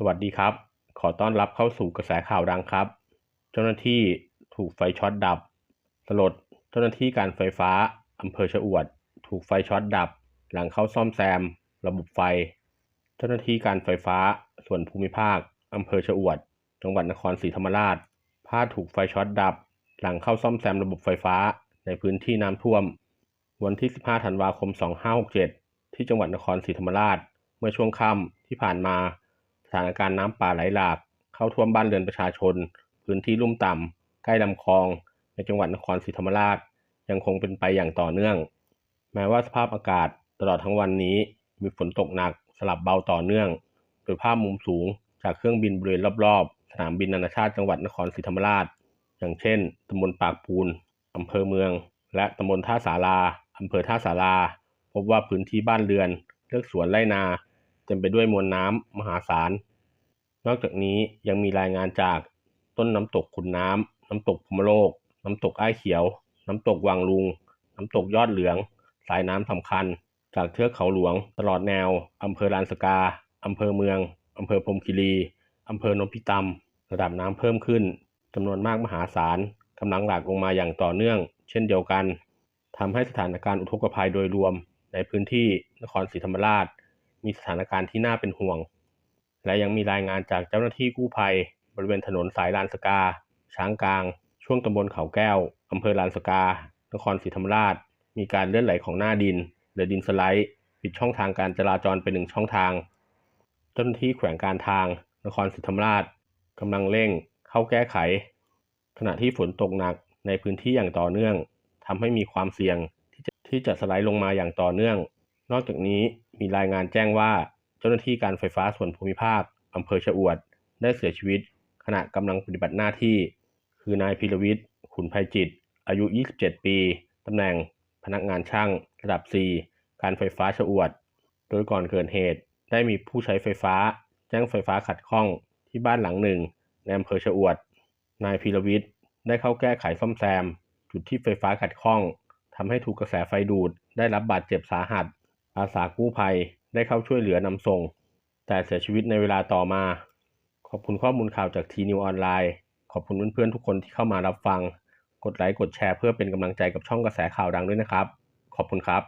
สวัสดีครับ ขอต้อนรับเข้าสู่กระแสข่าวดังครับ เจ้าหน้าที่ถูกไฟช็อตดับ สลด เจ้าหน้าที่การไฟฟ้าอำเภอชะอวด ถูกไฟช็อตดับ หลังเข้าซ่อมแซม ระบบไฟ เจ้าหน้าที่การไฟฟ้าส่วนภูมิภาคอำเภอชะอวด จังหวัดนครศรีธรรมราชพลาดถูกไฟช็อตดับ หลังเข้าซ่อมแซมระบบไฟฟ้าในพื้นที่น้ำท่วม วันที่ 15 ธันวาคม 2567 ที่จังหวัดนครศรีธรรมราช เมื่อช่วงค่ำที่ผ่านมา สถานการณ์น้ำป่าไหลหลาก เข้าท่วมบ้านเรือนประชาชน พื้นที่ลุ่มต่ำ ใกล้ลำคลอง ในจังหวัดนครศรีธรรมราช ยังคงเป็นไปอย่างต่อเนื่อง แม้ว่าสภาพอากาศตลอดทั้งวันนี้ มีฝนตกหนักสลับเบาต่อเนื่อง โดยภาพมุมสูงจากเครื่องบินบริเวณรอบๆ สนามบินนานาชาติจังหวัดนครศรีธรรมราช อย่างเช่นตำบลปากปูนอำเภอเมือง และตำบลท่าสาราอำเภอท่าสาราพบว่าพื้นที่บ้านเรือนเลือกสวนไร่นา เต็มไปด้วยมวลน้ำมหาศาล นอกจากนี้ยังมีรายงานจากต้นน้ำตกขุนน้ำ น้ำตกพมโลก น้ำตกอ้ายเขียว น้ำตกวังลุง น้ำตกยอดเหลือง สายน้ำสำคัญ จากเทือกเขาหลวง ตลอดแนวอำเภอลานสกาอำเภอเมืองอำเภอพรมคีรีอำเภอนพิตำระดับน้ำเพิ่มขึ้นจำนวนมากมหาศาลกำลังหลากลงมาอย่างต่อเนื่อง เช่นเดียวกันทำให้สถานการณ์อุทกภัยโดยรวมในพื้นที่นครศรีธรรมราช มีสถานการณ์ที่น่าเป็นห่วง และยังมีรายงานจากเจ้าหน้าที่กู้ภัย บริเวณถนนสายลานสกา ช้างกลาง ช่วงตำบลเขาแก้วอำเภอลานสกา นครศรีธรรมราช มีการเลื่อนไหลของหน้าดินหรือดินสไลด์ปิดช่องทางการจราจรเป็นหนึ่งช่องทาง เจ้าหน้าที่แขวงการทาง นครศรีธรรมราชกำลังเร่ง เข้าแก้ไข ขณะที่ฝนตกหนักในพื้นที่อย่างต่อเนื่องทำให้มีความเสี่ยงที่จะที่จะสไลด์ลงมาอย่างต่อเนื่อง นอกจากนี้ มีรายงานแจ้งว่าเจ้าหน้าที่การไฟฟ้าส่วนภูมิภาคอำเภอชะอวด ได้เสียชีวิต ขณะกำลังปฏิบัติหน้าที่ คือนายพิรวิทย์ขุนภัยจิต อายุ 27 ปีตำแหน่งพนักงานช่างระดับ 4 การไฟฟ้าชะอวด โดยก่อนเกิดเหตุ ได้มีผู้ใช้ไฟฟ้า แจ้งไฟฟ้าขัดข้องที่บ้านหลังหนึ่งในอำเภอชะอวด นายพิรวิทย์ได้เข้าแก้ไขซ่อมแซม จุดที่ไฟฟ้าขัดข้องทำให้ถูกกระแสไฟดูดได้รับบาดเจ็บสาหัส อาสากู้ภัยได้เข้าช่วยเหลือนำส่ง แต่เสียชีวิตในเวลาต่อมา ขอบคุณข้อมูลข่าวจากทีนิวออนไลน์ ขอบคุณเพื่อนๆทุกคนที่เข้ามารับฟัง กดไลค์กดแชร์เพื่อเป็นกำลังใจกับช่องกระแสข่าวดังด้วยนะครับ ขอบคุณครับ